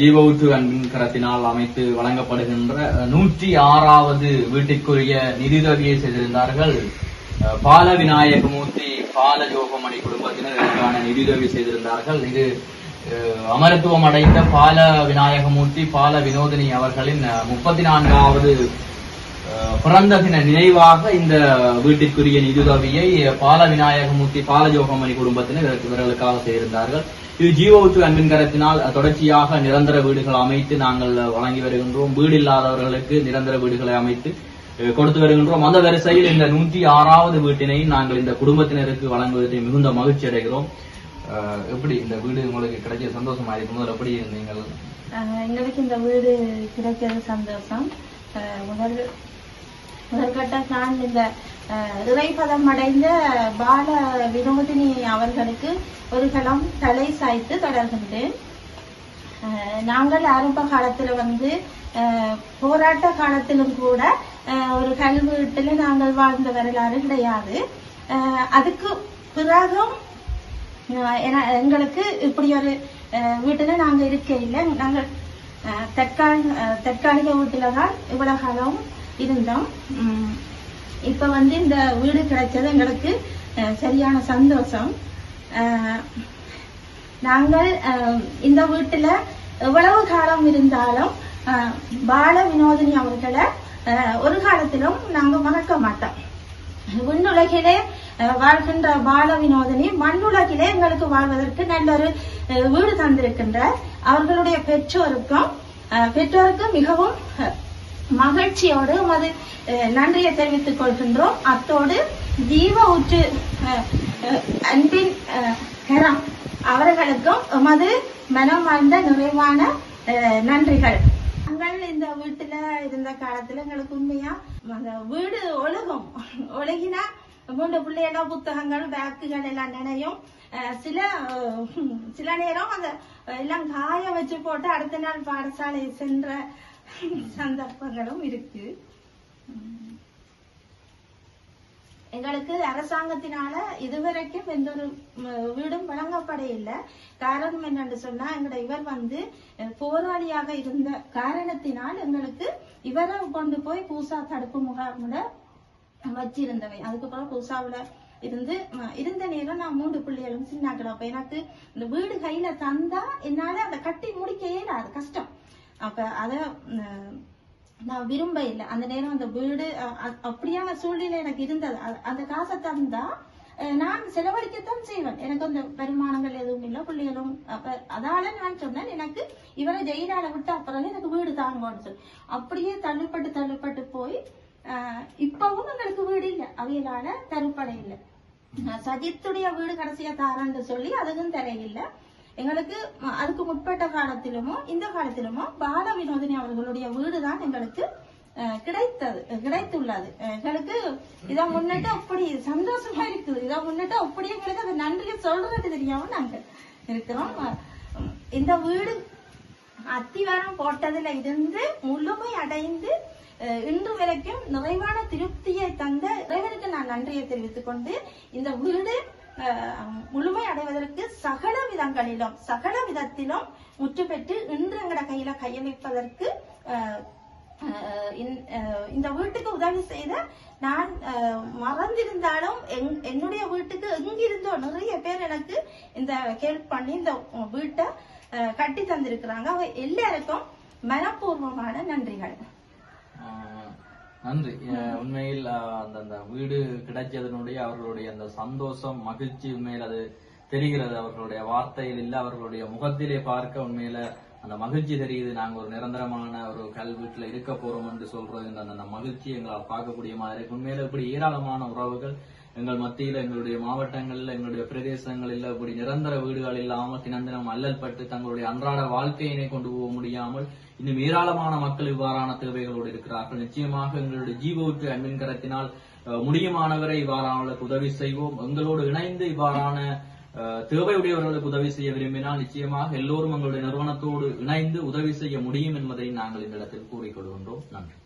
ஜீவவுத்து அன்பின் கரத்தினால் அமைத்து வழங்கப்படுகின்ற நூற்றி ஆறாவது வீட்டிற்குரிய நிதியுதவியை செய்திருந்தார்கள். அஹ், பால விநாயகமூர்த்தி பால ஜோகமணி குடும்பத்தினர் இதற்கான நிதியுதவி செய்திருந்தார்கள். இது அஹ், அமரத்துவம் அடைந்த பால விநாயகமூர்த்தி பால வினோதினி அவர்களின் முப்பத்தி நான்காவது பிறந்த தின நினைவாக இந்த வீட்டிற்குரிய நிதியுதவியை பால விநாயகமூர்த்தி பாலஜோகமணி குடும்பத்தினர் இவர்களுக்காக செய்திருந்தார்கள். இது ஜீவோற்று அன்பின் கரத்தினால் தொடர்ச்சியாக நிரந்தர வீடுகள் அமைத்து நாங்கள் வழங்கி வருகின்றோம். வீடு இல்லாதவர்களுக்கு நிரந்தர வீடுகளை அமைத்து கொடுத்து வருகின்றோம். அந்த வரிசையில் இந்த நூற்றி ஆறாவது வீட்டினை நாங்கள் இந்த குடும்பத்தினருக்கு வழங்குவதில் மிகுந்த மகிழ்ச்சி அடைகிறோம். எப்படி இந்த வீடு உங்களுக்கு கிடைச்ச சந்தோஷமா இருக்கும் போது எப்படி நீங்கள் எங்களுக்கு இந்த வீடு கிடைக்கிறது சந்தோஷம். முதல் முதற்கட்ட நான் இந்த இறைபதம் அடைந்த பால வினோதினி அவர்களுக்கு ஒரு களம் தலை சாய்த்து தொடர்கின்றேன். நாங்கள் ஆரம்ப காலத்துல வந்து போராட்ட காலத்திலும் கூட ஒரு கல்வி வீட்டில் நாங்கள் வாழ்ந்த வரலாறு கிடையாது. அதுக்கு பிறகும் ஏன்னா எங்களுக்கு இப்படி ஒரு வீட்டில் நாங்கள் நாங்க இருக்க இல்லை நாங்கள் தற்காலிக தற்காலிக வீட்டில் தான் இவ்வளவு காலம் இருந்தோம். இப்போ வந்து இந்த வீடு கிடைச்சது எங்களுக்கு சரியான சந்தோஷம். நாங்கள் இந்த வீட்டில் எவ்வளவு காலம் இருந்தாலும் பால வினோதினி அவர்களை ஒரு காலத்திலும் நாங்கள் மறக்க மாட்டோம். விண்ணுலகிலே வாழ்கின்ற பால வினோதினி மண்ணுலகிலே எங்களுக்கு வாழ்வதற்கு நல்ல ஒரு வீடு தந்திருக்கின்ற அவர்களுடைய பெற்றோருக்கும் பெற்றோருக்கும் பெற்றோருக்கு மிகவும் மகிழ்ச்சியோடு உமது நன்றியை தெரிவித்துக் கொள்கின்றோம். அத்தோடு ஜீவ உற்று அன்பின் கரம் அவர்களுக்கும் உமது மனம் நிறைவான நன்றிகள். நாங்கள் இந்த வீட்டுல இருந்த காலத்துல எங்களுக்கு உண்மையா அந்த வீடு ஒழுகும். ஒழுகினா மூன்று பிள்ளையெல்லாம் புத்தகங்கள் பேக்குகள் எல்லாம் நினையும். சில சில நேரம் அந்த எல்லாம் காய வச்சு போட்டு அடுத்த நாள் பாடசாலை சென்ற சந்தர்ப்பங்களும் இருக்கு. எங்களுக்கு அரசாங்கத்தினால இதுவரைக்கும் எந்த ஒரு வீடும் வழங்கப்பட இல்லை காரணம் என்னன்னு சொன்னா எங்களோட இவர் வந்து போராளியாக இருந்த காரணத்தினால் எங்களுக்கு இவரை கொண்டு போய் பூசா தடுப்பு முகாமில் வச்சிருந்தவை. அதுக்கப்புறம் பூசாவில் இருந்து இருந்த நேரம் நான் மூன்று பிள்ளைகளும் சின்னாக்கலாம் அப்ப எனக்கு இந்த வீடு கையில தந்தா என்னால அதை கட்டி முடிக்க இயலாது கஷ்டம். அப்ப அதை நான் விரும்ப இல்லை அந்த நேரம் அந்த வீடு அ- அப்படியான சூழ்நிலை எனக்கு இருந்தது. அந்த காசை தந்தா நான் செலவழிக்கத்தான் செய்வேன். எனக்கு அந்த வருமானங்கள் எதுவும் இல்லை பிள்ளைகளும் அப்ப அதால நான் சொன்னேன் எனக்கு இவரை ஜெயிலால விட்டு அப்புறம் எனக்கு வீடு தாங்கன்னு சொல்லி. அப்படியே தள்ளுப்பட்டு தள்ளுப்பட்டு போய் அஹ், இப்பவும் எங்களுக்கு வீடு இல்லை. அவையலால தருப்படை இல்லை. சஜித்துடைய வீடு கடைசியா தாரன்னு சொல்லி அதுவும் தரையில்லை. எங்களுக்கு அதுக்கு முற்பட்ட காலத்திலுமோ இந்த காலத்திலுமோ பால வினோதினி அவர்களுடைய வீடுதான் எங்களுக்கு கிடைத்தது கிடைத்துள்ளது. எங்களுக்கு இதை முன்னிட்டு அப்படி சந்தோஷமா இருக்குது. இதை முன்னிட்டு அப்படியே எங்களுக்கு அது நன்றியை சொல்றது தெரியாம நாங்கள் இருக்கிறோம். இந்த வீடு அத்திவாரம் போட்டதுல இருந்து முழுமை அடைந்து இன்று வரைக்கும் நிறைவான திருப்தியை தந்த இறைவனுக்கு நான் நன்றியை தெரிவித்துக் கொண்டு இந்த வீடு முழுமை அடைவதற்கு சகல விதங்களிலும் சகல விதத்திலும் முற்று பெற்று இன்று எங்கட கையில கையளிப்பதற்கு இந்த- வீட்டுக்கு உதவி செய்த நான் மறந்திருந்தாலும் எங்- என்னுடைய வீட்டுக்கு எங்கிருந்தோ நிறைய பேர் எனக்கு இந்த ஹெல்ப் பண்ணி இந்த வீட்டை கட்டி தந்திருக்கிறாங்க. அவ எல்லாருக்கும் மனப்பூர்வமான நன்றிகள். நன்றி. உண்மையில் அந்த அந்த வீடு கிடைச்சதனுடைய அவர்களுடைய அந்த சந்தோஷம் மகிழ்ச்சி உண்மையில் அது தெரிகிறது. அவர்களுடைய வார்த்தையில் இல்ல அவர்களுடைய முகத்திலே பார்க்க உண்மையில அந்த மகிழ்ச்சி தெரியுது. நாங்க ஒரு நிரந்தரமான ஒரு கல் வீட்டுல இருக்க போறோம் என்று சொல்றது இந்த அந்த மகிழ்ச்சி எங்களால் பார்க்கக்கூடிய மாதிரி இருக்கு. உண்மையில இப்படி ஏராளமான உறவுகள் எங்கள் மத்தியில எங்களுடைய மாவட்டங்கள்ல எங்களுடைய பிரதேசங்களில் இப்படி நிரந்தர வீடுகள் இல்லாமல் தினந்தினம் அல்லல் பட்டு தங்களுடைய அன்றாட வாழ்க்கையினை கொண்டு போக முடியாமல் இன்னும் ஏராளமான மக்கள் இவ்வாறான தேவைகளோடு இருக்கிறார்கள். நிச்சயமாக எங்களுடைய ஜீவோற்று அன்பின் கரத்தினால் அஹ், முடியுமானவரை இவ்வாறானவர்களுக்கு உதவி செய்வோம். எங்களோடு இணைந்து இவ்வாறான அஹ், தேவையுடையவர்களுக்கு உதவி செய்ய விரும்பினால் நிச்சயமாக எல்லோரும் எங்களுடைய நிறுவனத்தோடு இணைந்து உதவி செய்ய முடியும் என்பதை நாங்கள் இந்த இடத்தில் கூறிக்கொள்கின்றோம். நன்றி.